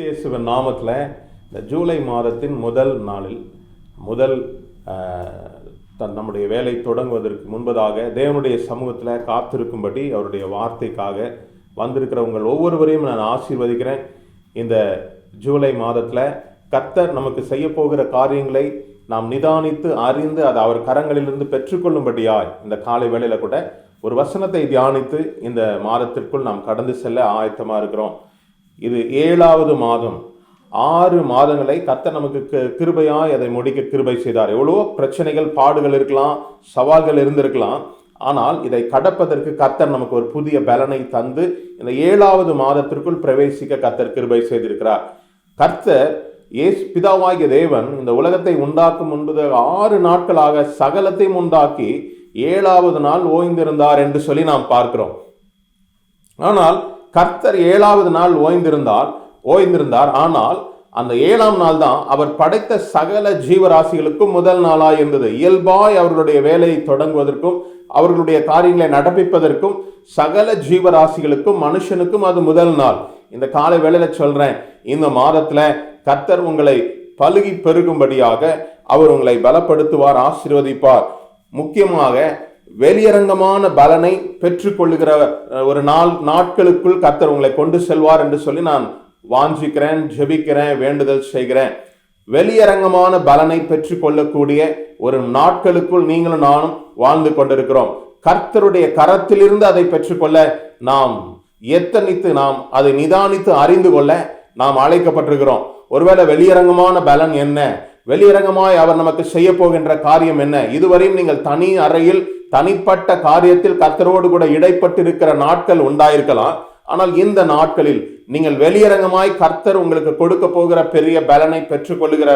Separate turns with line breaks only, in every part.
கிறிஸ்தேசுவின் நாமத்தில் இந்த ஜூலை மாதத்தின் முதல் நாளில் முதல் தன் நம்முடைய வேலை தொடங்குவதற்கு முன்பதாக தேவனுடைய சமூகத்தில் காத்திருக்கும்படி அவருடைய வார்த்தைக்காக வந்திருக்கிற உங்கள் ஒவ்வொருவரையும் நான் ஆசீர்வதிக்கிறேன். இந்த ஜூலை மாதத்தில் கர்த்தர் நமக்கு செய்ய போகிற காரியங்களை நாம் நிதானித்து அறிந்து அதை அவர் கரங்களிலிருந்து பெற்றுக்கொள்ளும்படியாய் இந்த காலை வேளையில் கூட ஒரு வசனத்தை தியானித்து இந்த மாதத்திற்குள் நாம் கடந்து செல்ல ஆயத்தமாக இருக்கிறோம். இது ஏழாவது மாதம். ஆறு மாதங்களை கத்த நமக்கு கி- அதை முடிக்க கிருபை செய்தார். எவ்வளவோ பிரச்சனைகள் பாடுகள் இருக்கலாம் சவால்கள் இருந்திருக்கலாம். ஆனால் இதை கடப்பதற்கு கத்தர் நமக்கு ஒரு புதிய பலனை தந்து இந்த ஏழாவது மாதத்திற்குள் பிரவேசிக்க கத்தர் கிருபை செய்திருக்கிறார். கர்த்தர் இயேசு பிதாவாகிய தேவன் இந்த உலகத்தை உண்டாக்கும் முன்பது ஆறு நாட்களாக சகலத்தையும் உண்டாக்கி ஏழாவது நாள் ஓய்ந்திருந்தார் என்று சொல்லி நாம் பார்க்கிறோம். ஆனால் கர்த்தர் ஏழாவது நாள் ஓய்ந்திருந்தார் ஓய்ந்திருந்தார். ஆனால் அந்த ஏழாம் நாள் தான் அவர் படைத்த சகல ஜீவராசிகளுக்கும் முதல் நாளாக இருந்தது. இயல்பாய் அவர்களுடைய வேலையை தொடங்குவதற்கும் அவர்களுடைய காரியங்களை நடப்பிப்பதற்கும் சகல ஜீவராசிகளுக்கும் மனுஷனுக்கும் அது முதல் நாள். இந்த காலை வேளையில சொல்றேன் இந்த மாதத்துல கர்த்தர் உங்களை பழுகி பெருகும்படியாக அவர் உங்களை பலப்படுத்துவார் ஆசீர்வதிப்பார். முக்கியமாக வெளியரங்கமான பலனை பெற்றுக்கொள்ளுகிற ஒரு நாள் நாட்களுக்குள் கர்த்தர் உங்களை கொண்டு செல்வார் என்று சொல்லி நான் வாஞ்சிக்கிறேன் ஜெபிக்கிறேன் வேண்டுதல் செய்கிறேன். வெளியரங்கமான பலனை பெற்றுக்கொள்ளக்கூடிய ஒரு நாட்களுக்குள் நீங்களும் நானும் வாழ்ந்து கொண்டிருக்கிறோம். கர்த்தருடைய கரத்திலிருந்து அதை பெற்றுக்கொள்ள நாம் எத்தனித்து நாம் அதை நிதானித்து அறிந்து கொள்ள நாம் அழைக்கப்பட்டிருக்கிறோம். ஒருவேளை வெளியரங்கமான பலன் என்ன? வெளியரங்கமாய் அவர் நமக்கு செய்ய போகின்ற காரியம் என்ன? இதுவரையும் நீங்கள் தனி அறையில் தனிப்பட்ட காரியத்தில் கர்த்தரோடு கூட இடைப்பட்டிருக்கிற நாட்கள் உண்டாயிருக்கலாம். ஆனால் இந்த நாட்களில் நீங்கள் வெளியரங்கமாய் கர்த்தர் உங்களுக்கு கொடுக்க போகிற பெரிய பலனை பெற்றுக்கொள்ளுகிற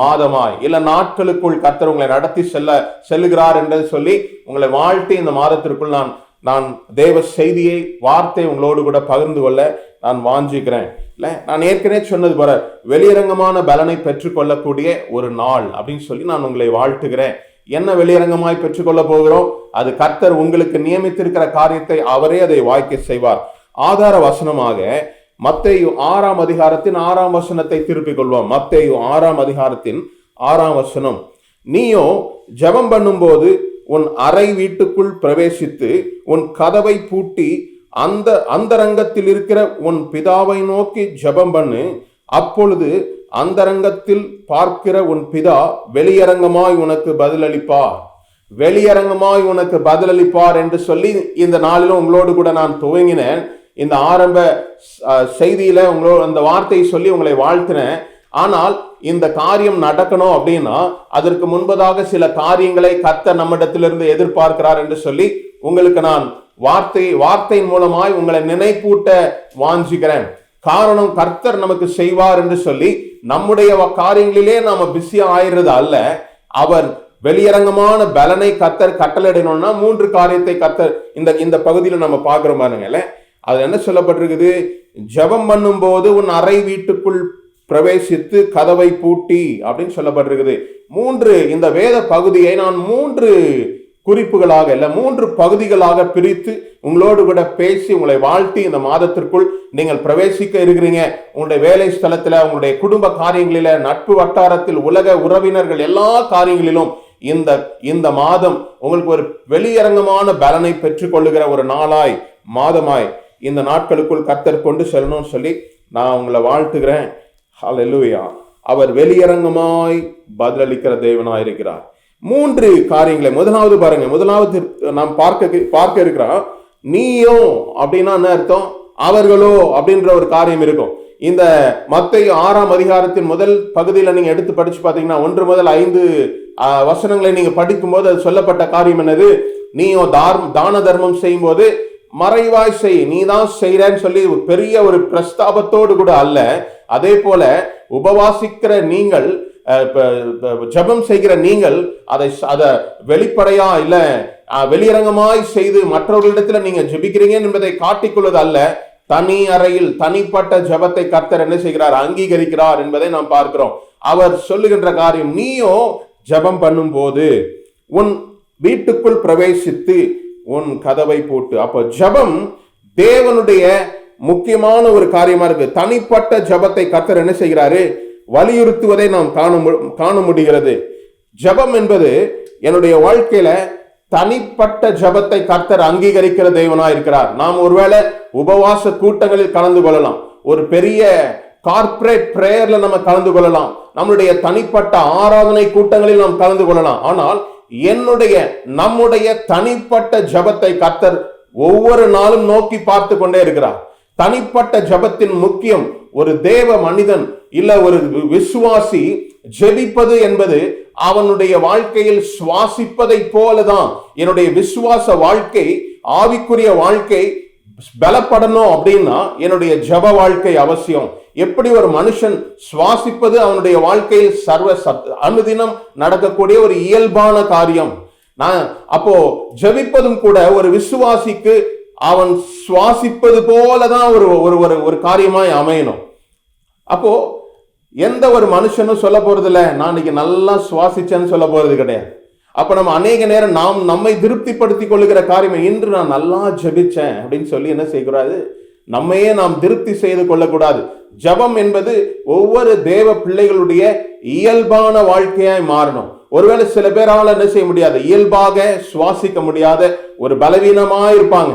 மாதமாய் இல்ல நாட்களுக்குள் கர்த்தர் உங்களை நடத்தி செல்ல செல்லுகிறார் என்று சொல்லி உங்களை வாழ்த்தி இந்த மாதத்திற்குள் நான் நான் தேவ செய்தியை வார்த்தை உங்களோடு கூட பகிர்ந்து கொள்ள நான் வாஞ்சிக்கிறேன். இல்லை நான் ஏற்கனவே சொன்னது போல வெளியரங்கமான பலனை பெற்றுக்கொள்ளக்கூடிய ஒரு நாள் அப்படின்னு சொல்லி நான் உங்களை வாழ்த்துகிறேன். என்ன வெளியரங்கமாய் பெற்றுக்கொள்ள போகிறோம்? அது கர்த்தர் உங்களுக்கு நியமித்திருக்கிற காரியத்தை அவரே அதை வாய்க்க செய்வார். ஆதார வசனமாக மத்தேயு ஆறாம் அதிகாரத்தின் ஆறாம் வசனத்தை திருப்பிக் கொள்வோம். மத்தையு ஆறாம் அதிகாரத்தின் ஆறாம் வசனம். நீயோ ஜெபம் பண்ணும்போது உன் அறை வீட்டுக்குள் பிரவேசித்து உன் கதவை பூட்டி அந்த அந்தரங்கத்தில் இருக்கிற உன் பிதாவை நோக்கி ஜெபம் பண்ணு. அப்பொழுது அந்தரங்கத்தில் பார்க்கிற உன் பிதா வெளியரங்கமாய் உனக்கு பதிலளிப்பார். வெளியரங்கமாய் உனக்கு பதிலளிப்பார் என்று சொல்லி இந்த நாளிலும் உங்களோடு கூட நான் துவங்கினேன். இந்த ஆரம்ப செய்தியில உங்களோட அந்த வார்த்தையை சொல்லி உங்களை வாழ்த்தினேன். ஆனால் இந்த காரியம் நடக்கணும் அப்படின்னா அதற்கு முன்பதாக சில காரியங்களை கத்த நம்மிடத்திலிருந்து எதிர்பார்க்கிறார் என்று சொல்லி உங்களுக்கு நான் வார்த்தை வார்த்தையின் மூலமாய் உங்களை நினைப்பூட்ட வாஞ்சிக்கிறேன். காரணம் கர்த்தர் நமக்கு செய்வார் என்று சொல்லி நம்முடைய காரியங்களிலே நாம பிஸியா ஆயிடுறது அல்ல. அவர் வெளியரங்கமான பலனை கத்தர் கட்டளையிடணும்னா மூன்று காரியத்தை கத்தர் இந்த இந்த பகுதியில் நம்ம பார்க்கிறோம் பாருங்களேன். அது என்ன சொல்லப்பட்டிருக்குது? ஜெபம் பண்ணும்போது உன் அறை வீட்டுக்குள் பிரவேசித்து கதவை பூட்டி அப்படின்னு சொல்லப்பட்டிருக்குது. மூன்று இந்த வேத பகுதியை நான் மூன்று குறிப்புகளாக இல்லை மூன்று பகுதிகளாக பிரித்து உங்களோடு கூட பேசி உங்களை வாழ்த்தி இந்த மாதத்திற்குள் நீங்கள் பிரவேசிக்க இருக்கிறீங்க. உங்களுடைய வேலை ஸ்தலத்தில் உங்களுடைய குடும்ப காரியங்களில நட்பு வட்டாரத்தில் உலக உறவினர்கள் எல்லா காரியங்களிலும் இந்த இந்த மாதம் உங்களுக்கு ஒரு வெளியரங்கமான பலனை பெற்றுக்கொள்ளுகிற ஒரு நாளாய் மாதமாய் இந்த நாட்களுக்குள் கத்தர் கொண்டு செல்லணும்னு சொல்லி நான் உங்களை வாழ்த்துகிறேன். ஹalleluya அவர் வெளியரங்கமாய் பதிலளிக்கிற தேவனாய் இருக்கிறார் மூன்று காரியங்களை முதலாவது பாருங்க முதலாவது நாம் பார்க்க பார்க்க இருக்கிறோம். நீயோ அப்படின்னா என்ன அர்த்தம்? அவர்களோ அப்படின்ற ஒரு காரியம் இருக்கும். இந்த மத்தை ஆறாம் அதிகாரத்தின் முதல் பகுதியில் நீங்க எடுத்து படிச்சு பார்த்தீங்கன்னா ஒன்று முதல் ஐந்து வசனங்களை நீங்க படிக்கும்போது அது சொல்லப்பட்ட காரியம் என்னது? நீயோ தார் தான தர்மம் செய்யும்போது மறைவாய் செய் நீ தான் செய்யறன்னு சொல்லி பெரிய ஒரு பிரஸ்தாபத்தோடு கூட அல்ல. அதே போல உபவாசிக்கிற நீங்கள் ஜபம் ஜெபம் செய்கிற நீங்கள் அதை அதை வெளிப்படையா இல்ல வெளியரங்கமாய் செய்து மற்றவர்களிடத்துல நீங்க ஜெபிக்கிறீங்க என்பதை காட்டிக்கொள்வது அல்ல. தனி அறையில் தனிப்பட்ட ஜெபத்தை கர்த்தர் என்ன செய்கிறார்? அங்கீகரிக்கிறார் என்பதை நாம் பார்க்கிறோம். அவர் சொல்லுகின்ற காரியம் நீயோ ஜெபம் பண்ணும்போது உன் வீட்டுக்குள் பிரவேசித்து உன் கதவை போட்டு. அப்போ ஜெபம் தேவனுடைய முக்கியமான ஒரு காரியமா இருக்கு. தனிப்பட்ட ஜபத்தை கத்தர் என்ன செய்கிறாரு? வலியுறுத்துவதை நாம் காண மு- காண முடிகிறது. ஜபம் என்பது என்னுடைய வாழ்க்கையில தனிப்பட்ட ஜபத்தை கர்த்தர் அங்கீகரிக்கிற தெய்வனா இருக்கிறார். நாம் ஒருவேளை உபவாச கூட்டங்களில் கலந்து கொள்ளலாம். ஒரு பெரிய கார்ப்பரேட் பிரேயர்ல நம்ம கலந்து கொள்ளலாம். நம்மளுடைய தனிப்பட்ட ஆராதனை கூட்டங்களில் நாம் கலந்து கொள்ளலாம். ஆனால் என்னுடைய நம்முடைய தனிப்பட்ட ஜபத்தை கத்தர் ஒவ்வொரு நாளும் நோக்கி பார்த்து கொண்டே இருக்கிறார். தனிப்பட்ட ஜபத்தின் முக்கியம் ஒரு தேவ மனிதன் இல்ல ஒரு விசுவாசி ஜெபிப்பது என்பது அவனுடைய வாழ்க்கையில் சுவாசிப்பதை போலதான். என்னுடைய விசுவாச வாழ்க்கை ஆவிக்குரிய வாழ்க்கை பலப்படணும் அப்படின்னா என்னுடைய ஜப வாழ்க்கை அவசியம். எப்படி ஒரு மனுஷன் சுவாசிப்பது அவனுடைய வாழ்க்கையில் சர்வ சத் அனுதினம் நடக்கக்கூடிய ஒரு இயல்பான காரியம். நான் அப்போ ஜெபிப்பதும் கூட ஒரு விசுவாசிக்கு அவன் சுவாசிப்பது போலதான் ஒரு ஒரு ஒரு ஒரு காரியமாய் அமையணும். அப்போ எந்த ஒரு மனுஷனும் சொல்ல போறது இல்லை நான் இன்னைக்கு நல்லா சுவாசிச்சேன்னு சொல்ல போறது கிடையாது. அப்ப நம்ம அநேக நேரம் நாம் நம்மை திருப்திப்படுத்திக் கொள்ளுகிற காரியம் இன்று நான் நல்லா ஜபிச்சேன் அப்படின்னு சொல்லி என்ன செய்யக்கூடாது? நம்மையே நாம் திருப்தி செய்து கொள்ளக்கூடாது. ஜெபம் என்பது ஒவ்வொரு தேவ பிள்ளைகளுடைய இயல்பான வாழ்க்கையாய் மாறணும். ஒருவேளை சில பேரால் என்ன செய்ய முடியாது? இயல்பாக சுவாசிக்க முடியாத ஒரு பலவீனமாக இருப்பாங்க.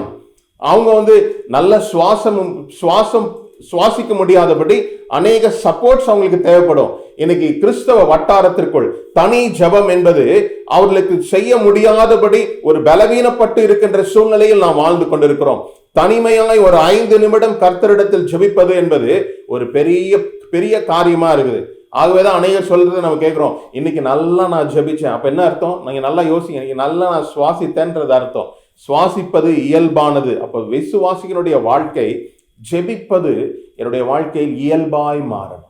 அவங்க வந்து நல்ல சுவாசம் சுவாசம் சுவாசிக்க முடியாதபடி அநேக சப்போர்ட்ஸ் அவங்களுக்கு தேவைப்படும். இன்னைக்கு கிறிஸ்தவ வட்டாரத்திற்குள் தனி ஜெபம் என்பது அவர்களுக்கு செய்ய முடியாதபடி ஒரு பலவீனப்பட்டு இருக்கின்ற சூழ்நிலையில் நாம் வாழ்ந்து கொண்டிருக்கிறோம். தனிமையாய் ஒரு ஐந்து நிமிடம் கர்த்தரிடத்தில் ஜெபிப்பது என்பது ஒரு பெரிய பெரிய காரியமா இருக்குது. ஆகவேதான் அநேகர் சொல்றதை நம்ம கேட்குறோம். இன்னைக்கு நல்லா நான் ஜபிச்சேன். அப்ப என்ன அர்த்தம்? நீங்க நல்லா யோசிங்க இன்னைக்கு நல்லா நான் சுவாசித்தேன்றது அர்த்தம். சுவாசிப்பது இயல்பானது. அப்ப விசுவாசிகளுடைய வாழ்க்கை ஜெபிப்பது என்னுடைய வாழ்க்கையில் இயல்பாய் மாறணும்.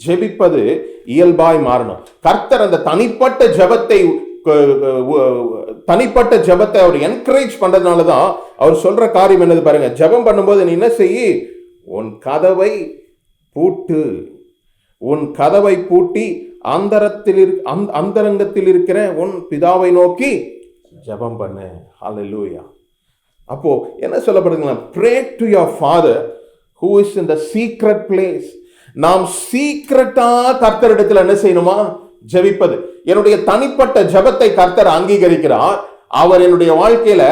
ஜெபிப்பது இயல்பாய் மாறணும். கர்த்தர் அந்த தனிப்பட்ட ஜெபத்தை தனிப்பட்ட ஜெபத்தை அவர் என்கரேஜ் பண்றதுனால தான் அவர் சொல்ற காரியம் என்னது பாருங்க. ஜெபம் பண்ணும்போது நீ என்ன செய்ய உன் கதவை பூட்டு. உன் கதவை பூட்டி அந்தரத்தில் இரு- அந்த அந்தரங்கத்தில் இருக்கிற உன் பிதாவை நோக்கி ஜெபம் பண்ணு. ஹalleluya அப்போ என்ன சொல்லப்படுதுங்களா pray to your father who is in the secret place நாம் சீக்கிரட்டா கர்த்தரிடத்தில் என்ன செய்யணுமா? ஜெபிப்பது. என்னுடைய தனிப்பட்ட ஜெபத்தை கர்த்தர் அங்கீகரிக்கிறார். அவர் என்னுடைய வாழ்க்கையில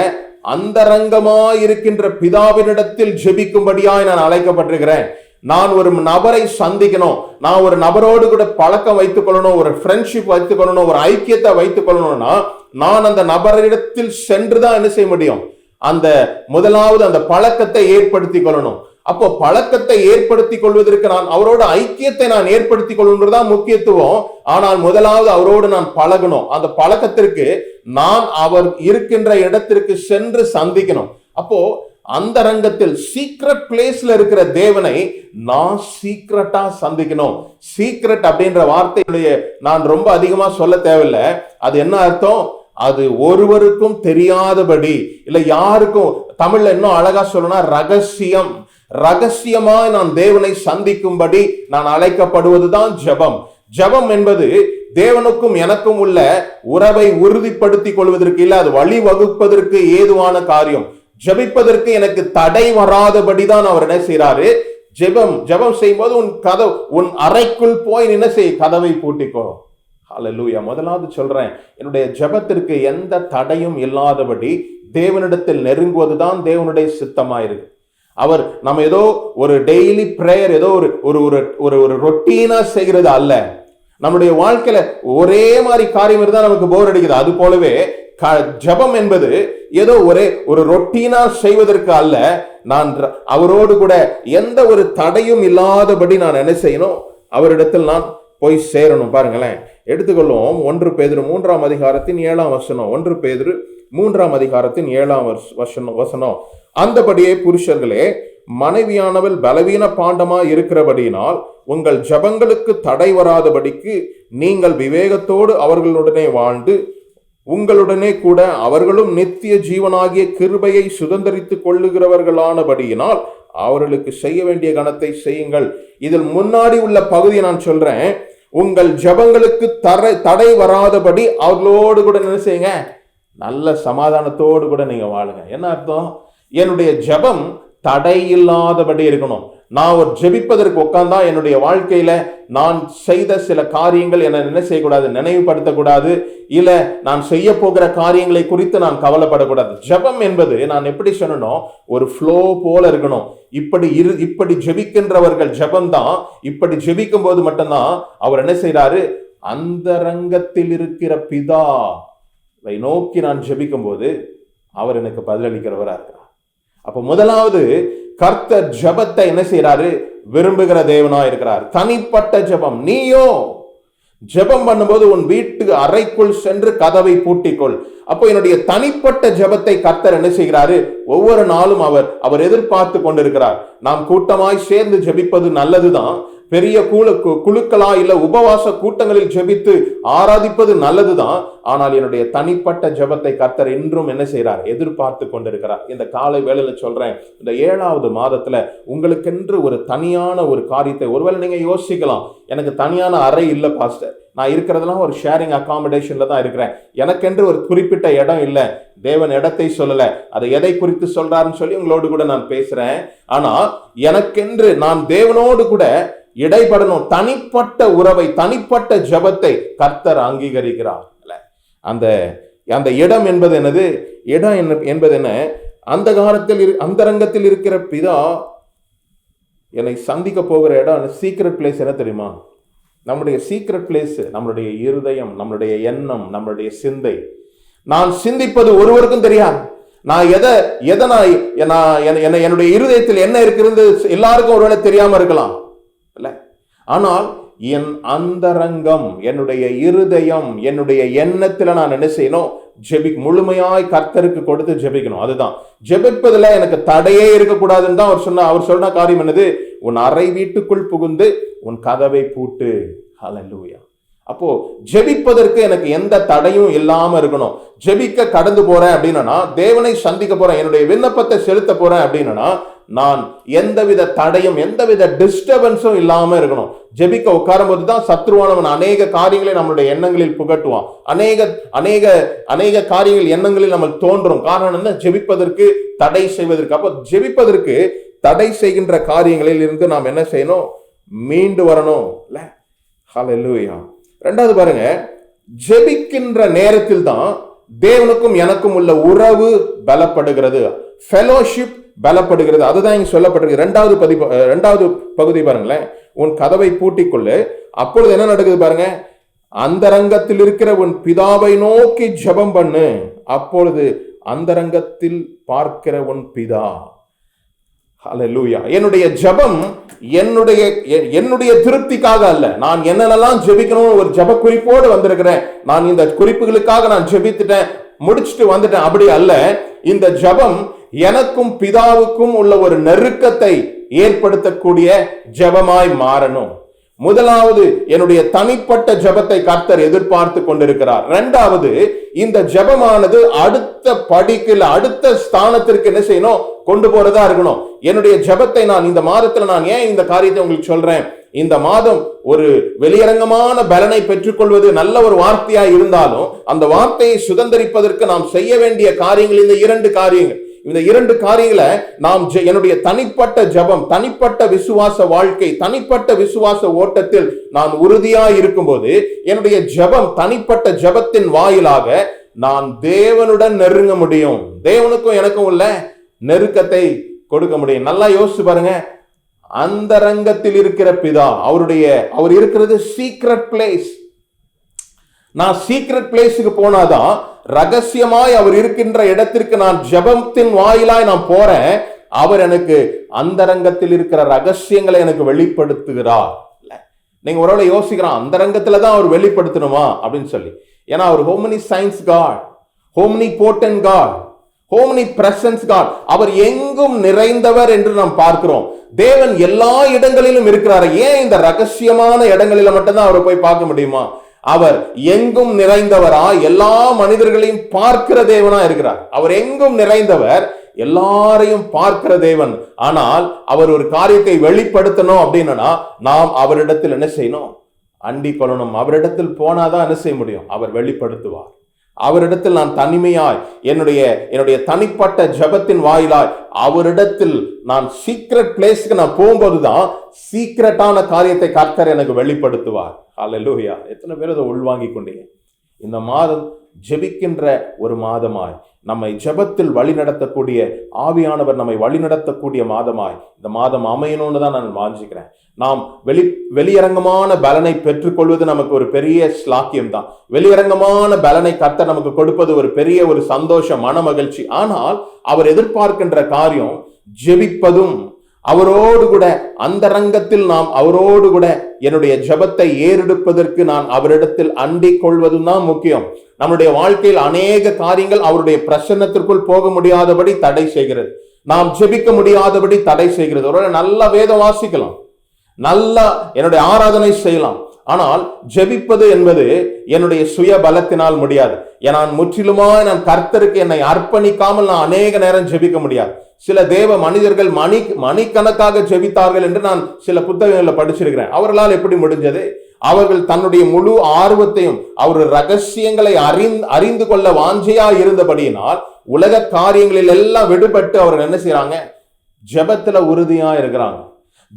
அந்தரங்கமா இருக்கின்ற பிதாவினிடத்தில் ஜெபிக்கும்படியாய் நான் அழைக்கப்பட்டிருக்கிறேன். நான் ஒரு நபரை சந்திக்கணும். நான் ஒரு நபரோடு கூட பழக்கம் வைத்துக் கொள்ளணும். ஒரு ஃப்ரெண்ட்ஷிப் வைத்துக் கொள்ளணும். ஒரு ஐக்கியத்தை வைத்துக் கொள்ளணும்னா நான் அந்த நபரிடத்தில் சென்றுதான் என்ன செய்ய முடியும்? அந்த முதலாவது அந்த பழக்கத்தை ஏற்படுத்தி கொள்ளணும். அப்போ பழக்கத்தை ஏற்படுத்தி கொள்வதற்கு நான் அவரோட ஐக்கியத்தை நான் ஏற்படுத்திக் கொள்வதுதான் முக்கியத்துவம். ஆனால் முதலாவது அவரோடு நான் பழகணும். அந்த பழக்கத்திற்கு நான் அவர் இருக்கின்ற இடத்திற்கு சென்று சந்திக்கணும். அப்போ அந்த ரங்கத்தில் சீக்ரெட் பிளேஸ்ல இருக்கிற தேவனை நான் சீக்ரெட்டா சந்திக்கணும். சீக்ரெட் அப்படின்ற வார்த்தையுடைய நான் ரொம்ப அதிகமா சொல்ல தேவையில்லை. அது என்ன அர்த்தம்? அது ஒருவருக்கும் தெரியாதபடி இல்ல யாருக்கும் தமிழ்ல இன்னும் அழகா சொல்லணும்னா ரகசியம். ரகசியமாய் நான் தேவனை சந்திக்கும்படி நான் அழைக்கப்படுவதுதான் ஜெபம். ஜெபம் என்பது தேவனுக்கும் எனக்கும் உள்ள உறவை உறுதிப்படுத்திக் கொள்வதற்கு இல்ல அது வழி வகுப்பதற்கு ஏதுவான காரியம். ஜெபிப்பதற்கு எனக்கு தடை வராதபடி தான் அவர் என்ன செய்யறாரு ஜெபம் ஜெபம் செய்யும்போது உன் கதவு உன் அறைக்குள் போய் என்ன செய் கதவை பூட்டிக்கோ. ஹalleluya முதலாவது சொல்றேன் என்னுடைய ஜெபத்திற்கு எந்த தடையும் இல்லாதபடி தேவனிடத்தில் நெருங்குவதுதான் தேவனுடைய சித்தமாயிருக்கு. அவர் நம்ம ஏதோ ஒரு டெய்லி ப்ரேயர் ஏதோ ஒரு ஒரு ஒரு ஒரு ஒரு செய்கிறது அல்ல. நம்முடைய வாழ்க்கையில ஒரே மாதிரி காரியம் இருந்தால் நமக்கு போர் அடிக்குது. அது போலவே க- ஜெபம் என்பது ஏதோ ஒரே ஒரு ரொட்டீனா செய்வதற்கு அல்ல. நான் அவரோடு கூட எந்த ஒரு தடையும் இல்லாதபடி நான் என்ன செய்யணும்? அவரிடத்தில் நான் போய் சேரணும். பாருங்களேன். எடுத்துக்கொள்வோம். ஒன்று பேதுரு மூன்றாம் அதிகாரத்தின் ஏழாம் வசனம். ஒன்று பேதுரு மூன்றாம் அதிகாரத்தின் ஏழாம் வசனம் வசனம். அந்தபடியே புருஷர்களே மனைவியானவள் பலவீன பாண்டமா இருக்கிறபடியினால் உங்கள் ஜபங்களுக்கு தடை வராதபடிக்கு நீங்கள் விவேகத்தோடு அவர்களுடனே வாழ்ந்து உங்களுடனே கூட அவர்களும் நித்திய ஜீவனாகிய கிருபையை சுதந்திரித்துக் கொள்ளுகிறவர்களானபடியினால் அவர்களுக்கு செய்ய வேண்டிய கணத்தை செய்யுங்கள். இதில் முன்னாடி உள்ள பகுதியை நான் சொல்றேன். உங்கள் ஜபங்களுக்கு தர தடை வராதபடி அவர்களோடு கூட என்ன செய்யுங்க? நல்ல சமாதானத்தோடு கூட நீங்க வாழுங்க. என்ன அர்த்தம்? என்னுடைய ஜெபம் தடை இல்லாதபடி இருக்கணும். நான் ஒரு ஜெபிப்பதற்கு உட்காந்தா என்னுடைய வாழ்க்கையில நான் செய்த சில காரியங்கள் என்ன என்ன செய்யக்கூடாது நினைவுபடுத்தக்கூடாது இல்ல நான் செய்ய போகிற காரியங்களை குறித்து நான் கவலைப்படக்கூடாது. ஜெபம் என்பது நான் எப்படி சொல்லணும் ஒரு ஃப்ளோ போல இருக்கணும். இப்படி இரு இப்படி ஜெபிக்கின்றவர்கள் ஜெபம் தான் இப்படி ஜெபிக்கும் போது மட்டும்தான் அவர் என்ன செய்றாரு? அந்தரங்கத்தில் இருக்கிற பிதா வை நோக்கி நான் ஜெபிக்கும் போது அவர் எனக்கு பதிலளிக்கிறவராக இருக்கிறார் அப்போ முதலாவது கர்த்தர் ஜெபத்தை என்ன செய்யறாரு விரும்புகிற தேவனா இருக்கிறார். தனிப்பட்ட ஜெபம். நீயோ ஜெபம் பண்ணும்போது உன் வீட்டு அறைக்குள் சென்று கதவை பூட்டிக்கொள். அப்போ என்னுடைய தனிப்பட்ட ஜெபத்தை கர்த்தர் என்ன செய்கிறாரு? ஒவ்வொரு நாளும் அவர் அவர் எதிர்பார்த்து கொண்டிருக்கிறார். நாம் கூட்டமாய் சேர்ந்து ஜெபிப்பது நல்லதுதான். பெரிய குழு கு- குழுக்களா இல்ல உபவாச கூட்டங்களில் ஜெபித்து ஆராதிப்பது நல்லதுதான். ஆனால் என்னுடைய தனிப்பட்ட ஜெபத்தை கர்த்தர் இன்றும் என்ன செய்கிறார் எதிர்பார்த்து கொண்டிருக்கிறார். இந்த காலை வேலையில் சொல்றேன் இந்த ஏழாவது மாதத்துல உங்களுக்கென்று ஒரு தனியான ஒரு காரியத்தை ஒருவேளை நீங்க யோசிக்கலாம். எனக்கு தனியான அறை இல்லை பாஸ்டர் நான் இருக்கிறதெல்லாம் ஒரு ஷேரிங் அகாமடேஷன்ல தான் இருக்கிறேன். எனக்கென்று ஒரு குறிப்பிட்ட இடம் இல்லை. தேவன் இடத்தை சொல்லலை. அதை எதை குறித்து சொல்றாருன்னு சொல்லி உங்களோடு கூட நான் பேசுறேன். ஆனா எனக்கென்று நான் தேவனோடு கூட இடைப்படணும். தனிப்பட்ட உறவை தனிப்பட்ட ஜெபத்தை கர்த்தர் அங்கீகரிக்கிறார். அந்த அந்த இடம் என்பது என்னது? இடம் என்ன என்பது என்ன? அந்த காலத்தில் இரு- அந்தரங்கத்தில் இருக்கிற பிதா என்னை சந்திக்க போகிற இடம் சீக்ரெட் பிளேஸ் என்ன தெரியுமா? நம்முடைய சீக்ரெட் பிளேஸ் நம்மளுடைய இருதயம் நம்மளுடைய எண்ணம் நம்மளுடைய சிந்தை. நான் சிந்திப்பது ஒருவருக்கும் தெரியாது. நான் எதை எதை நான் நான் என்னுடைய இருதயத்தில் என்ன இருக்கிறது? எல்லாருக்கும் ஒருவேளை தெரியாமல் இருக்கலாம். ஆனால் என் அந்தரங்கம் என்னுடைய இருதயம் என்னுடைய எண்ணத்தில் நான் என்ன செய்யணும்? ஜெபி முழுமையாய் கர்த்தருக்கு கொடுத்து ஜெபிக்கணும். அதுதான். ஜெபிப்பதில் எனக்கு தடையே இருக்கக்கூடாதுன்னு தான் அவர் சொன்ன அவர் சொன்ன காரியம் என்னது? உன் அறை வீட்டுக்குள் புகுந்து உன் கதவை பூட்டு. ஹலலூயா அப்போ ஜெபிப்பதற்கு எனக்கு எந்த தடையும் இல்லாம இருக்கணும். ஜெபிக்க கடந்து போறேன் அப்படின்னா தேவனை சந்திக்க போறேன். என்னுடைய விண்ணப்பத்தை செலுத்த போறேன் அப்படின்னா நான் எந்தவித தடையும் எந்தவித டிஸ்டர்பன்ஸும் இல்லாமல் இருக்கணும். ஜெபிக்க உட்காரும் போது தான் சத்ருவானவன் அநேக காரியங்களை நம்மளுடைய எண்ணங்களில் புகட்டுவான். அநேக அநேக அநேக காரியங்கள் எண்ணங்களில் நம்ம தோன்றும். காரணம் என்ன? ஜெபிப்பதற்கு தடை செய்வதற்கு. அப்போ ஜெபிப்பதற்கு தடை செய்கின்ற காரியங்களில் இருந்து நாம் என்ன செய்யணும்? மீண்டு வரணும். இல்லை ஹalleluya ரெண்டாவது பாருங்க ஜெபிக்கின்ற நேரத்தில் தான் தேவனுக்கும் எனக்கும் உள்ள உறவு பலப்படுகிறது. ஃபெலோஷிப் பலப்படுகிறது. அதுதான் இங்க சொல்லப்பட்டிருக்கு. ரெண்டாவது பதி ரெண்டாவது பகுதி பாருங்களேன். உன் கதவை பூட்டிக்கொள்ளு. அப்பொழுது என்ன நடக்குது பாருங்க? அந்தரங்கத்தில் இருக்கிற உன் பிதாவை நோக்கி ஜெபம் பண்ணு. அப்பொழுது அந்தரங்கத்தில் பார்க்கிற உன் பிதா ஹalleluya என்னுடைய ஜெபம் என்னுடைய என்னுடைய திருப்திக்காக அல்ல. நான் என்னென்னலாம் ஜெபிக்கணும்னு ஒரு ஜெப குறிப்போடு வந்திருக்கிறேன். நான் இந்த குறிப்புகளுக்காக நான் ஜெபித்துட்டேன் முடிச்சுட்டு வந்துட்டேன். அப்படி அல்ல. இந்த ஜெபம் எனக்கும் பிதாவுக்கும் உள்ள ஒரு நெருக்கத்தை ஏற்படுத்தக்கூடிய ஜெபமாய் மாறணும். முதலாவது என்னுடைய தனிப்பட்ட ஜெபத்தை கர்த்தர் எதிர்பார்த்து கொண்டிருக்கிறார். இரண்டாவது இந்த ஜெபமானது அடுத்த படிக்கு அடுத்த ஸ்தானத்திற்கு என்ன செய்யணும்? கொண்டு போறதா இருக்கணும். என்னுடைய ஜெபத்தை நான் இந்த மாதத்துல நான் ஏன் இந்த காரியத்தை உங்களுக்கு சொல்றேன்? இந்த மாதம் ஒரு வெளியரங்கமான பலனை பெற்றுக்கொள்வது நல்ல ஒரு வார்த்தையா இருந்தாலும் அந்த வார்த்தையை சுதந்திரிப்பதற்கு நாம் செய்ய வேண்டிய காரியங்கள் இந்த இரண்டு காரியங்கள். இந்த இரண்டு காரியங்களை நாம் ஜெ- என்னுடைய தனிப்பட்ட ஜெபம் தனிப்பட்ட விசுவாச வாழ்க்கை தனிப்பட்ட விசுவாச ஓட்டத்தில் நான் உறுதியாக இருக்கும்போது என்னுடைய ஜெபம் தனிப்பட்ட ஜெபத்தின் வாயிலாக நான் தேவனுடன் நெருங்க முடியும். தேவனுக்கும் எனக்கும் உள்ள நெருக்கத்தை கொடுக்க முடியும். நல்லா யோசிச்சு பாருங்க. அந்தரங்கத்தில் இருக்கிற பிதா அவருடைய அவர் இருக்கிறது சீக்ரெட் பிளேஸ் நான் சீக்ரெட் பிளேஸுக்கு போனாதான் ரகசியமாய் அவர் இருக்கின்ற இடத்திற்கு நான் ஜபத்தின் வாயிலாய் நான் போறேன். அவர் எனக்கு அந்தரங்கத்தில் இருக்கிற ரகசியங்களை எனக்கு வெளிப்படுத்துகிறார். இல்ல? நீங்க ஒருவேளை யோசிக்கிறான் அந்தரங்கத்துல தான் அவர் வெளிப்படுத்தணுமா அப்படின்னு சொல்லி. ஏன்னா அவர் science God omnipotent God omnipresence God அவர் எங்கும் நிறைந்தவர் என்று நாம் பார்க்கிறோம். தேவன் எல்லா இடங்களிலும் இருக்கிறார். ஏன் இந்த ரகசியமான இடங்களில மட்டும்தான் அவரை போய் பார்க்க முடியுமா? அவர் எங்கும் நிறைந்தவரா? எல்லா மனிதர்களையும் பார்க்கிற தேவனா இருக்கிறார். அவர் எங்கும் நிறைந்தவர் எல்லாரையும் பார்க்கிற தேவன். ஆனால் அவர் ஒரு காரியத்தை வெளிப்படுத்தணும் அப்படின்னா நாம் அவரிடத்தில் என்ன செய்யணும்? அண்டிக் கொள்ளணும் அவரிடத்தில் போனாதான் என்ன செய்ய முடியும்? அவர் வெளிப்படுத்துவார். அவரிடத்தில் நான் தனிமையாய் என்னுடைய என்னுடைய தனிப்பட்ட ஜெபத்தின் வாயிலாய் அவரிடத்தில் நான் சீக்ரெட் பிளேஸ்க்கு நான் போகும்போது தான் சீக்ரெட்டான காரியத்தை கர்த்தர் எனக்கு வெளிப்படுத்துவார். அல்லூயா எத்தனை பேர் அதை உள்வாங்கிக் கொண்டீங்க? இந்த மாதம் ஜெபிக்கின்ற ஒரு மாதமாய் நம்மை ஜெபத்தில் வழிநடத்தக்கூடிய ஆவியானவர் நம்மை வழிநடத்தக்கூடிய மாதமாய் இந்த மாதம் அமையணும்னு தான் நான் வாஞ்சிக்கிறேன். நாம் வெளி வெளியரங்கமான பலனை பெற்றுக்கொள்வது நமக்கு ஒரு பெரிய ஸ்லாக்கியம் தான். வெளியரங்கமான பலனை கத்த நமக்கு கொடுப்பது ஒரு பெரிய ஒரு சந்தோஷம் மன மகிழ்ச்சி ஆனால் அவர் எதிர்பார்க்கின்ற காரியம் ஜெபிப்பதும் அவரோடு கூட அந்த ரங்கத்தில் நாம் அவரோடு கூட என்னுடைய ஜெபத்தை ஏறெடுப்பதற்கு நான் அவரிடத்தில் அண்டிக் கொள்வதும் தான் முக்கியம். நம்முடைய வாழ்க்கையில் அநேக காரியங்கள் அவருடைய பிரசன்னத்திற்குள் போக முடியாதபடி தடை செய்கிறது. நாம் ஜெபிக்க முடியாதபடி தடை செய்கிறது. ஒரு நல்ல வேதம் வாசிக்கலாம். நல்லா என்னுடைய ஆராதனை செய்யலாம். ஆனால் ஜெபிப்பது என்பது என்னுடைய சுய பலத்தினால் முடியாது. நான் முற்றிலுமாக நான் கர்த்தருக்கு என்னை அர்ப்பணிக்காமல் நான் அநேக நேரம் ஜெபிக்க முடியாது. சில தேவ மனிதர்கள் மணி மணிக்கணக்காக ஜெபித்தார்கள் என்று நான் சில புத்தகங்களில் படிச்சிருக்கிறேன். அவர்களால் எப்படி முடிஞ்சது? அவர்கள் தன்னுடைய முழு ஆர்வத்தையும் அவர் ரகசியங்களை அறிந்து அறிந்து கொள்ள வாஞ்சையா இருந்தபடியினால் உலக காரியங்களில் எல்லாம் விடுபட்டு அவர்கள் என்ன செய்யறாங்க ஜெபத்துல உறுதியா இருக்கிறாங்க.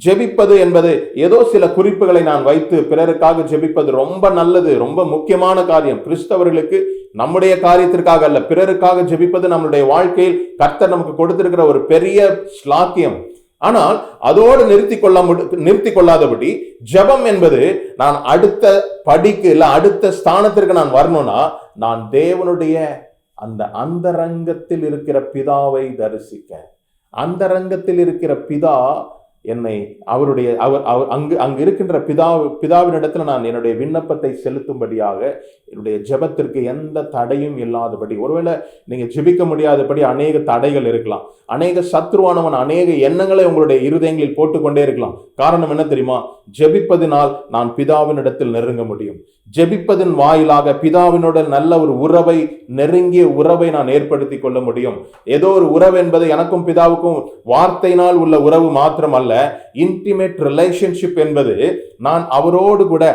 ஜெபிப்பது என்பது ஏதோ சில குறிப்புகளை நான் வைத்து பிறருக்காக ஜெபிப்பது ரொம்ப நல்லது ரொம்ப முக்கியமான காரியம். கிறிஸ்தவர்களுக்கு நம்முடைய காரியத்திற்காக அல்ல பிறருக்காக ஜெபிப்பது நம்மளுடைய வாழ்க்கையில் கர்த்தர் நமக்கு கொடுத்திருக்கிற ஒரு பெரிய ஸ்லாக்கியம் ஆனால் அதோடு நிறுத்தி கொள்ள நிறுத்தி கொள்ளாதபடி ஜெபம் என்பது நான் அடுத்த படிக்கு இல்லை அடுத்த ஸ்தானத்திற்கு நான் வரணும்னா நான் தேவனுடைய அந்த அந்தரங்கத்தில் இருக்கிற பிதாவை தரிசிக்க. அந்தரங்கத்தில் இருக்கிற பிதா என்னை அவருடைய அவர் அவர் அங்கு அங்கு இருக்கின்ற பிதா பிதாவினிடத்தில் நான் என்னுடைய விண்ணப்பத்தை செலுத்தும்படியாக என்னுடைய ஜெபத்திற்கு எந்த தடையும் இல்லாதபடி ஒருவேளை நீங்கள் ஜெபிக்க முடியாதபடி அநேக தடைகள் இருக்கலாம். அநேக சத்ருவானவன் அநேக எண்ணங்களை உங்களுடைய இருதயங்களில் போட்டுக்கொண்டே இருக்கலாம். காரணம் என்ன தெரியுமா? ஜெபிப்பதினால் நான் பிதாவினிடத்தில் நெருங்க முடியும். ஜெபிப்பதன் வாயிலாக பிதாவினோட நல்ல ஒரு உறவை நெருங்கிய உறவை நான் ஏற்படுத்தி கொள்ள முடியும். ஏதோ ஒரு உறவு என்பது எனக்கும் பிதாவுக்கும் வார்த்தையினால் உள்ள உறவு மாத்திரம் அல்ல இன்டிமேட் ரிலேஷன்ஷிப் என்பது நான் அவரோடு கூட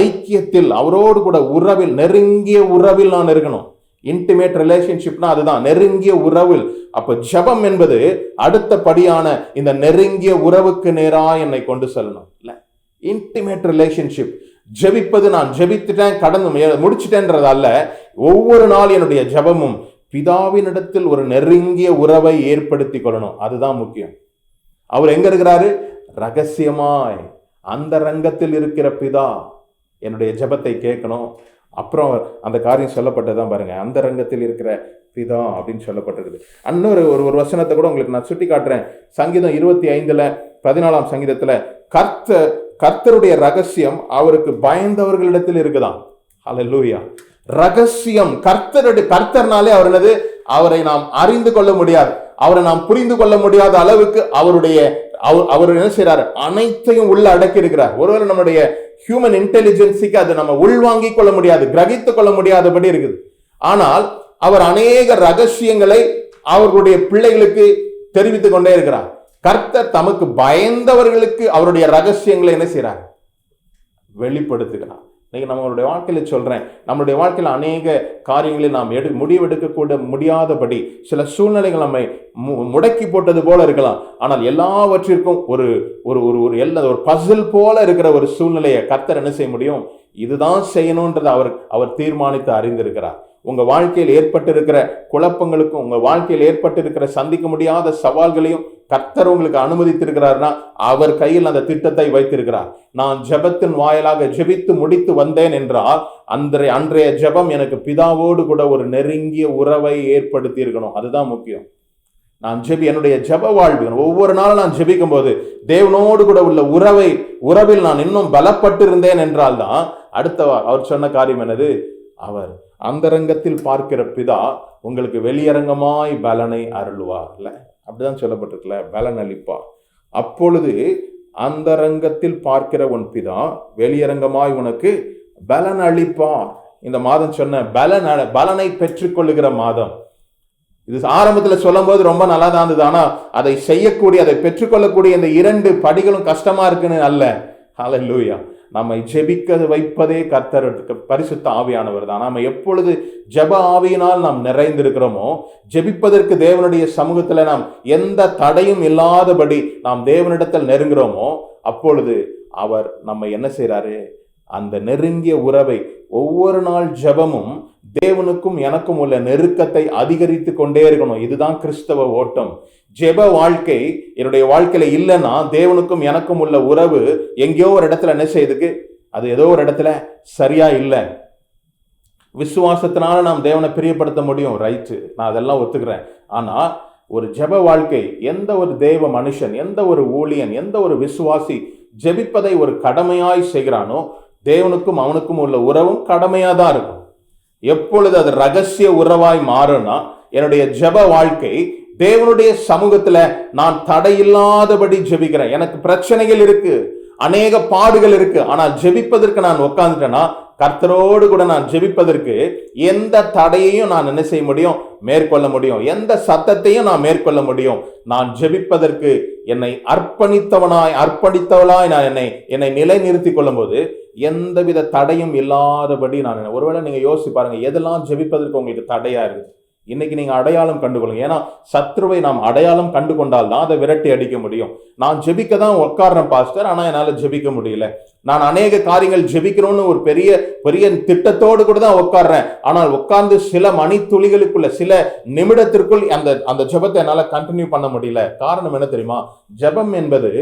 ஐக்கியத்தில் அவரோடு கூட உறவில் நெருங்கிய உறவில் நான் இருக்கணும். இன்டிமேட் ரிலேஷன்ஷிப்னா அதுதான் நெருங்கிய உறவில். அப்ப ஜெபம் என்பது அடுத்த படியான இந்த நெருங்கிய உறவுக்கு நேரா என்னை கொண்டு செல்லணும். இல்லை இன்டிமேட் ரிலேஷன்ஷிப் ஜெபிப்பது நான் ஜெபித்துட்டேன் கடந்து மு- அல்ல ஒவ்வொரு நாள் என்னுடைய ஜெபமும் பிதாவினிடத்தில் ஒரு நெருங்கிய உறவை ஏற்படுத்தி கொள்ளணும். அதுதான் முக்கியம். அவர் எங்க இருக்கிறாரு? ரகசியமாய் அந்த ரங்கத்தில் இருக்கிற பிதா என்னுடைய ஜெபத்தை கேட்கணும். அப்புறம் அந்த காரியம் சொல்லப்பட்டதுதான் பாருங்க. அந்த ரங்கத்தில் இருக்கிற பிதா அப்படின்னு சொல்லப்பட்டிருக்குது. இன்னொரு ஒரு ஒரு வசனத்தை கூட உங்களுக்கு நான் சுட்டி காட்டுறேன் சங்கீதம் இருபத்தி ஐந்துல பதினாலாம் சங்கீதத்துல கர்த்த கர்த்தருடைய ரகசியம் அவருக்கு பயந்தவர்களிடத்தில் இருக்குதான் ஹalleluya ரகசியம். கர்த்தருடைய கர்த்தர்னாலே அவர் என்னது? அவரை நாம் அறிந்து கொள்ள முடியாது. அவரை நாம் புரிந்து கொள்ள முடியாத அளவுக்கு அவருடைய அவர் அவர் என்ன செய்யறாரு அனைத்தையும் உள்ள அடக்கி இருக்கிறார் ஒருவேளை நம்முடைய ஹியூமன் இன்டெலிஜென்சிக்கு அதை நம்ம உள்வாங்கிக் கொள்ள முடியாது கிரகித்துக் கொள்ள முடியாதபடி இருக்குது. ஆனால் அவர் அநேக ரகசியங்களை அவர்களுடைய பிள்ளைகளுக்கு தெரிவித்துக் கொண்டே இருக்கிறார். கர்த்தர் தமக்கு பயந்தவர்களுக்கு அவருடைய ரகசியங்களை என்ன செய்கிறார் வெளிப்படுத்துகிறார். இன்னைக்கு நம்மளுடைய வாழ்க்கையில் சொல்கிறேன் நம்மளுடைய வாழ்க்கையில் அநேக காரியங்களை நாம் எடு முடிவெடுக்கக்கூட முடியாதபடி சில சூழ்நிலைகள் நம்மை மு- முடக்கி போட்டது போல இருக்கலாம். ஆனால் எல்லாவற்றிற்கும் ஒரு ஒரு ஒரு ஒரு எல்லா ஒரு பசில் போல இருக்கிற ஒரு சூழ்நிலையை கர்த்தர் என்ன செய்ய முடியும்? இதுதான் செய்யணுன்றதை அவர் அவர் தீர்மானித்து அறிந்திருக்கிறார். உங்கள் வாழ்க்கையில் ஏற்பட்டிருக்கிற குழப்பங்களுக்கும் உங்கள் வாழ்க்கையில் ஏற்பட்டிருக்கிற சந்திக்க முடியாத சவால்களையும் கர்த்தர் உங்களுக்கு அனுமதித்திருக்கிறார்னா அவர் கையில் அந்த திட்டத்தை வைத்திருக்கிறார். நான் ஜெபத்தின் வாயிலாக ஜெபித்து முடித்து வந்தேன் என்றால் அன்றைய அன்றைய ஜெபம் எனக்கு பிதாவோடு கூட ஒரு நெருங்கிய உறவை ஏற்படுத்தி இருக்கணும் அதுதான் முக்கியம். நான் ஜெபி என்னுடைய ஜெப வாழ்வு ஒவ்வொரு நாளும் நான் ஜெபிக்கும் போது தேவனோடு கூட உள்ள உறவை உறவில் நான் இன்னும் பலப்பட்டு இருந்தேன் என்றால் தான் அடுத்த அவர் சொன்ன காரியம் என்னது? அவர் அந்தரங்கத்தில் பார்க்கிற பிதா உங்களுக்கு வெளியரங்கமாய் பலனை அருள்வார் இல்ல அப்படிதான் சொல்லப்பட்டிருக்குல்ல பலன் அளிப்பார் அப்பொழுது அந்தரங்கத்தில் பார்க்கிற உன் பிதா வெளியரங்கமாய் உனக்கு பலன் அளிப்பார் இந்த மாதம் சொன்ன பலன் பலனை பெற்றுக்கொள்ளுகிற மாதம். இது ஆரம்பத்தில் சொல்லும் போது ரொம்ப நல்லா தான் இருந்தது. ஆனால் அதை செய்யக்கூடிய அதை பெற்றுக்கொள்ளக்கூடிய இந்த இரண்டு படிகளும் கஷ்டமா இருக்குன்னு அல்ல. ஹalleluya நம்மை ஜெபிக்க வைப்பதே கர்த்தருக்கு பரிசுத்த ஆவியானவர் தான். நாம் எப்பொழுது ஜெப ஆவியினால் நாம் நிறைந்திருக்கிறோமோ ஜெபிப்பதற்கு தேவனுடைய சமூகத்தில் நாம் எந்த தடையும் இல்லாதபடி நாம் தேவனிடத்தில் நெருங்குறோமோ அப்பொழுது அவர் நம்ம என்ன செய்கிறாரு அந்த நெருங்கிய உறவை ஒவ்வொரு நாள் ஜெபமும் தேவனுக்கும் எனக்கும் உள்ள நெருக்கத்தை அதிகரித்து கொண்டே இருக்கணும். இதுதான் கிறிஸ்தவ ஓட்டம். ஜெப வாழ்க்கை என்னுடைய வாழ்க்கையில இல்லைன்னா தேவனுக்கும் எனக்கும் உள்ள உறவு எங்கேயோ ஒரு இடத்துல என்ன செய்யுதுக்கு அது ஏதோ ஒரு இடத்துல சரியா இல்லை. விசுவாசத்தினால நாம் தேவனை பிரியப்படுத்த முடியும். ரைட்டு நான் அதெல்லாம் ஒத்துக்கிறேன். ஆனால் ஒரு ஜெப வாழ்க்கை எந்த ஒரு தேவ மனுஷன் எந்த ஒரு ஊழியன் எந்த ஒரு விசுவாசி ஜெபிப்பதை ஒரு கடமையாய் செய்கிறானோ தேவனுக்கும் அவனுக்கும் உள்ள உறவும் கடமையாக தான் இருக்கும். எப்பொழுது அது ரகசிய உறவாய் மாறும்னா என்னுடைய ஜெப வாழ்க்கை தேவனுடைய சமூகத்துல நான் தடையில்லாதபடி ஜெபிக்கிறேன். எனக்கு பிரச்சனைகள் இருக்கு. அநேக பாடுகள் இருக்கு. ஆனால் ஜெபிப்பதற்கு நான் உட்காந்துட்டேன்னா கர்த்தரோடு கூட நான் ஜெபிப்பதற்கு எந்த தடையையும் நான் என்ன செய்ய முடியும்? மேற்கொள்ள முடியும். எந்த சத்தத்தையும் நான் மேற்கொள்ள முடியும். நான் ஜெபிப்பதற்கு என்னை அர்ப்பணித்தவனாய் அர்ப்பணித்தவளாய் நான் என்னை என்னை நிலைநிறுத்திக் கொள்ளும்போது எந்தவித தடையும் இல்லாதபடி நான் ஒருவேளை நீங்க யோசிச்சு பாருங்க எதெல்லாம் ஜெபிப்பதற்கு உங்களுக்கு தடையா இருக்குது இன்னைக்கு நீங்கள் அடையாளம் கண்டுகொள்ளுங்க. ஏன்னா சத்ருவை நாம் அடையாளம் கண்டு கொண்டால் தான் அதை விரட்டி அடிக்க முடியும். நான் ஜெபிக்க தான் உட்கார்றேன் பாஸ்டர். ஆனால் என்னால் ஜெபிக்க முடியல. நான் அநேக காரியங்கள் ஜெபிக்கணும்னு ஒரு பெரிய பெரிய திட்டத்தோடு கூட தான் உட்கார்றேன் ஆனால் உட்கார்ந்து சில மணி துளிகளுக்குள்ள சில நிமிடத்திற்குள் அந்த அந்த ஜெபத்தை என்னால் கண்டினியூ பண்ண முடியல. காரணம் என்ன தெரியுமா? ஜெபம் என்பது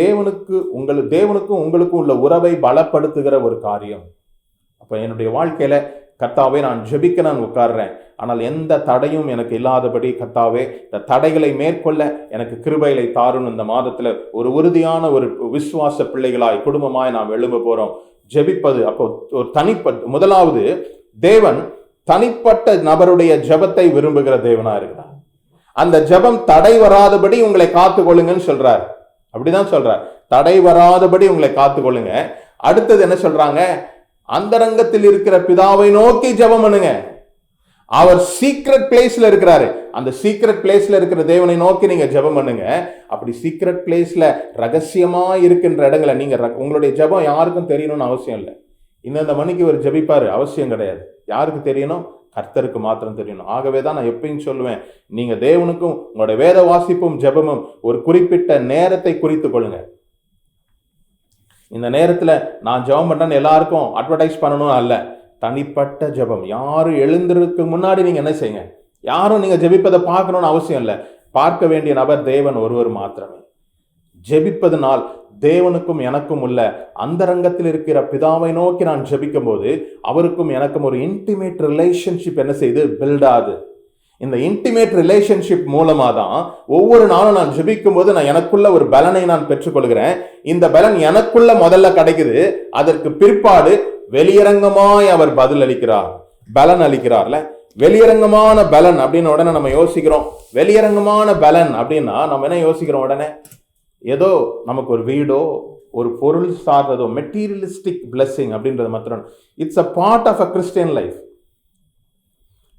தேவனுக்கு உங்கள் தேவனுக்கும் உங்களுக்கும் உள்ள உறவை பலப்படுத்துகிற ஒரு காரியம். அப்போ என்னுடைய வாழ்க்கையில கத்தாவே நான் ஜெபிக்க நான் உட்கார்றேன். ஆனால் எந்த தடையும் எனக்கு இல்லாதபடி கத்தாவே இந்த தடைகளை மேற்கொள்ள எனக்கு கிருபைகளை தாரும் இந்த மாதத்தில் ஒரு உறுதியான ஒரு விசுவாச பிள்ளைகளாய் குடும்பமாய் நாம் எழும்ப போகிறோம் ஜெபிப்பது அப்போ ஒரு தனிப்பட்ட முதலாவது தேவன் தனிப்பட்ட நபருடைய ஜெபத்தை விரும்புகிற தேவனா இருக்கிறார். அந்த ஜெபம் தடை வராதபடி உங்களை காத்து கொள்ளுங்கன்னு சொல்றார். அப்படிதான் சொல்றார். தடை வராதபடி உங்களை காத்து கொள்ளுங்க அடுத்தது என்ன சொல்றாங்க? அந்தரங்கத்தில் இருக்கிற பிதாவை நோக்கி ஜெபம் பண்ணுங்க. அவர் சீக்ரெட் பிளேஸ்ல இருக்கிறாரு. அந்த சீக்ரெட் பிளேஸ்ல இருக்கிற தேவனை நோக்கி நீங்க ஜெபம் பண்ணுங்க. அப்படி சீக்ரெட் பிளேஸ்ல ரகசியமா இருக்கின்ற இடங்களை நீங்க உங்களுடைய ஜெபம் யாருக்கும் தெரியணும்னு அவசியம் இல்லை. இந்தந்த மணிக்கு ஒரு ஜபிப்பாரு. அவசியம் கிடையாது. யாருக்கு தெரியணும்? கர்த்தருக்கு மாத்திரம் தெரியணும். ஆகவே தான் நான் எப்பயும் சொல்லுவேன். நீங்க தேவனுக்கும் உங்களுடைய வேத வாசிப்பும் ஜெபமும் ஒரு குறிப்பிட்ட நேரத்தை குறித்து கொள்ளுங்க. இந்த நேரத்தில் நான் ஜெபம் பண்ணேன்னு எல்லாருக்கும் அட்வர்டைஸ் பண்ணணும் அல்ல. தனிப்பட்ட ஜெபம். யாரும் எழுந்திருக்கு முன்னாடி நீங்கள் என்ன செய்யுங்க? யாரும் நீங்கள் ஜெபிப்பதை பார்க்கணும்னு அவசியம் இல்லை. பார்க்க வேண்டிய நபர் தேவன் ஒருவர் மாத்திரமே. ஜெபிப்பதனால் தேவனுக்கும் எனக்கும் உள்ள அந்தரங்கத்தில் இருக்கிற பிதாவை நோக்கி நான் ஜெபிக்கும் போது அவருக்கும் எனக்கும் ஒரு இன்டிமேட் ரிலேஷன்ஷிப் என்ன செய்து பில்டாது இந்த இன்டிமேட் ரிலேஷன்ஷிப் மூலமாக தான் ஒவ்வொரு நாளும் நான் ஜெபிக்கும் போது நான் எனக்குள்ள ஒரு பலனை நான் பெற்றுக்கொள்கிறேன். இந்த பலன் எனக்குள்ள முதல்ல கிடைக்குது. அதற்கு பிற்பாடு வெளியரங்கமாய் அவர் பதில் அளிக்கிறார். பலன் அளிக்கிறார்ல? வெளியரங்கமான பலன் அப்படின்னு உடனே நம்ம யோசிக்கிறோம். வெளியரங்கமான பலன் அப்படின்னா நம்ம என்ன யோசிக்கிறோம் உடனே? ஏதோ நமக்கு ஒரு வீடோ ஒரு பொருள் சார்ந்ததோ மெட்டீரியலிஸ்டிக் பிளெஸ்ஸிங் அப்படின்றது மாத்திரம். It's a part of a Christian life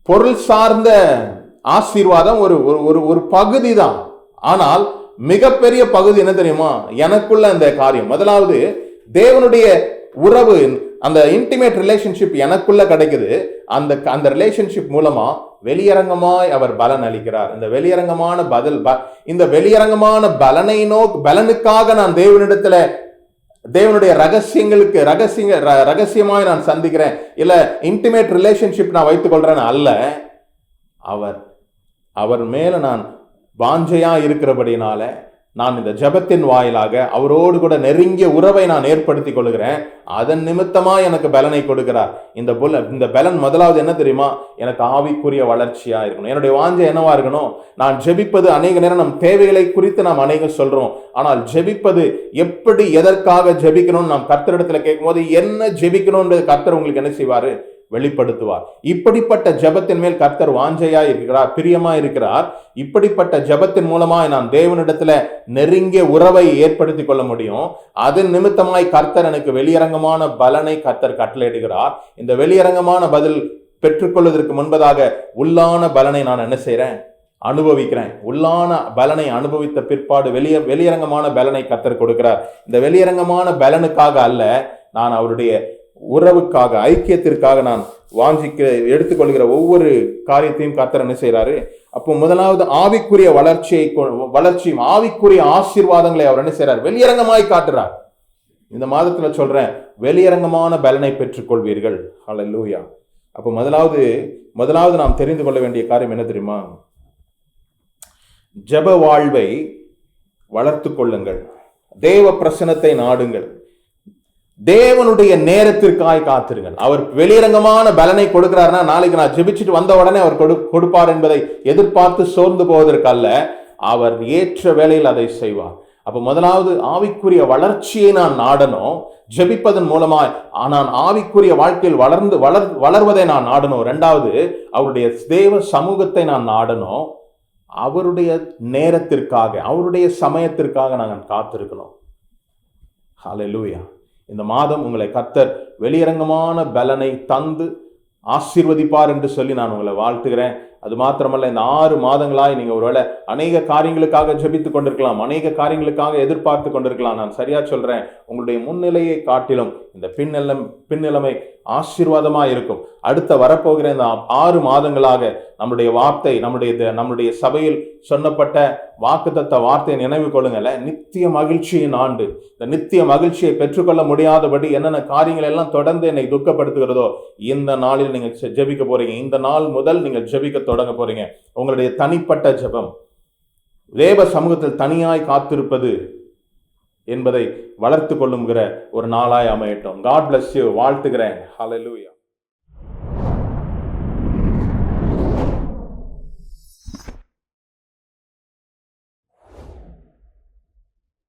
பொருள் சார்ந்த ஆசீர்வாதம் ஒரு ஒரு ஒரு பகுதி தான் ஆனால் மிகப்பெரிய பகுதி என்ன தெரியுமா? எனக்குள்ள அந்த காரியம். முதலாவது தேவனுடைய உறவு அந்த இன்டிமேட் ரிலேஷன்ஷிப் எனக்குள்ள கிடைக்குது. அந்த அந்த ரிலேஷன்ஷிப் மூலமா வெளியரங்கமாய் அவர் பலன் அளிக்கிறார். இந்த வெளியரங்கமான பதில் ப- இந்த வெளியரங்கமான பலனை நோக் பலனுக்காக நான் தேவனிடத்துல தேவனுடைய ரகசியங்களுக்கு ரகசிய ர- ரகசியமாய் நான் சந்திக்கிறேன். இல்லை இன்டிமேட் ரிலேஷன்ஷிப் நான் வைத்துக் கொள்றேன் அல்ல. அவர் அவர் மேலே நான் வாஞ்சையாக இருக்கிறபடினால நான் இந்த ஜெபத்தின் வாயிலாக அவரோடு கூட நெருங்கிய உறவை நான் ஏற்படுத்திக் கொள்கிறேன். அதன் நிமித்தமா எனக்கு பலனை கொடுக்கிறார். இந்த புல இந்த பலன் முதலாவது என்ன தெரியுமா? எனக்கு ஆவிக்குரிய வளர்ச்சியா இருக்கணும். என்னுடைய வாஞ்சை என்னவா இருக்கணும்? நான் ஜெபிப்பது அநேக நேரம் நம் தேவைகளை குறித்து நாம் அநேகம் சொல்றோம். ஆனால் ஜெபிப்பது எப்படி எதற்காக ஜெபிக்கணும்னு நாம் கர்த்தரிடத்துல கேட்கும்போது என்ன ஜெபிக்கணும்ன்றது கர்த்தர் உங்களுக்கு என்ன செய்வாரு? வெளிப்படுத்துவார். இப்படிப்பட்ட ஜெபத்தின் மேல் கர்த்தர் வாஞ்சையா இருக்கிறார் பிரியமா இருக்கிறார். இப்படிப்பட்ட ஜெபத்தின் மூலமாய் நான் தேவனிடத்துல நெருங்கிய உறவை ஏற்படுத்தி கொள்ள முடியும். அதன் நிமித்தமாய் கர்த்தர் எனக்கு வெளியரங்கமான பலனை கர்த்தர் கட்டளையிடுகிறார். இந்த வெளியரங்கமான பதில் பெற்றுக்கொள்வதற்கு முன்பதாக உள்ளான பலனை நான் என்ன செய்கிறேன் அனுபவிக்கிறேன். உள்ளான பலனை அனுபவித்த பிற்பாடு வெளிய வெளியரங்கமான பலனை கத்தர் கொடுக்கிறார். இந்த வெளியரங்கமான பலனுக்காக அல்ல நான் அவருடைய உறவுக்காக ஐக்கியத்திற்காக நான் வாஞ்சிக்க எடுத்துக்கொள்கிற ஒவ்வொரு காரியத்தையும் கர்த்தர் என்ன செய்கிறாரு அப்போ முதலாவது ஆவிக்குரிய வளர்ச்சியை கொ- வளர்ச்சியும் ஆவிக்குரிய ஆசீர்வாதங்களை அவர் என்ன செய்கிறார் வெளியரங்கமாய் காட்டுறார். இந்த மாதத்துல சொல்றேன் வெளியரங்கமான பலனை பெற்றுக்கொள்வீர்கள். ஹalleluya அப்போ முதலாவது முதலாவது நாம் தெரிந்து கொள்ள வேண்டிய காரியம் என்ன தெரியுமா? ஜெப வாழ்வை வளர்த்து கொள்ளுங்கள். தேவ பிரசனத்தை நாடுங்கள். தேவனுடைய நேரத்திற்காய் காத்திருங்கள். அவர் வெளியரங்கமான பலனை கொடுக்கிறார்னா நாளைக்கு நான் ஜெபிச்சுட்டு வந்த உடனே அவர் கொடு கொடுப்பார் என்பதை எதிர்பார்த்து சோர்ந்து போவதற்கல்ல அவர் ஏற்ற வேளையில் அதை செய்வார். அப்போ முதலாவது ஆவிக்குரிய வளர்ச்சியை நான் நாடணும் ஜெபிப்பதன் மூலமாய் நான் ஆவிக்குரிய வாழ்க்கையில் வளர்ந்து வளர் வளர்வதை நான் நாடணும். ரெண்டாவது அவருடைய தேவ சமூகத்தை நான் நாடணும். அவருடைய நேரத்திற்காக அவருடைய சமயத்திற்காக நாங்கள் காத்திருக்கணும். ஹalleluya இந்த மாதம் உங்களை கத்தர் வெளியரங்கமான பலனை தந்து ஆசீர்வதிப்பார் என்று சொல்லி நான் உங்களை வாழ்த்துகிறேன். அது மாத்திரமல்ல இந்த ஆறு மாதங்களாய் நீங்கள் ஒருவேளை அநேக காரியங்களுக்காக ஜெபித்துக் கொண்டிருக்கலாம் அநேக காரியங்களுக்காக எதிர்பார்த்து கொண்டிருக்கலாம். நான் சரியா சொல்கிறேன் உங்களுடைய முன்னிலையை காட்டிலும் இந்த பின்னிலம் பின்னிலைமை ஆசீர்வாதமாக இருக்கும். அடுத்த வரப்போகிற இந்த ஆறு மாதங்களாக நம்முடைய வார்த்தை நம்முடைய த- நம்முடைய சபையில் சொன்னப்பட்ட வாக்குத்தத்த வார்த்தையை நினைவு கொள்ளுங்களேன் நித்திய மகிழ்ச்சியின் ஆண்டு. இந்த நித்திய மகிழ்ச்சியை பெற்றுக்கொள்ள முடியாதபடி என்னென்ன காரியங்கள் எல்லாம் தொடர்ந்து என்னை துக்கப்படுத்துகிறதோ இந்த நாளில் நீங்கள் ஜெபிக்க போறீங்க. இந்த நாள் முதல் நீங்கள் ஜெபிக்க தொடங்க போறீங்க. உங்களுடைய தனிப்பட்ட ஜெபம். தேவ சமூகத்தில் தனியாய் காத்திருப்பது என்பதை வளர்த்து கொள்ளுங்கிற ஒரு நாளாய் அமையட்டும். காட் பிளஸ் யூ வாழ்த்துகிறேன். ஹலலூயா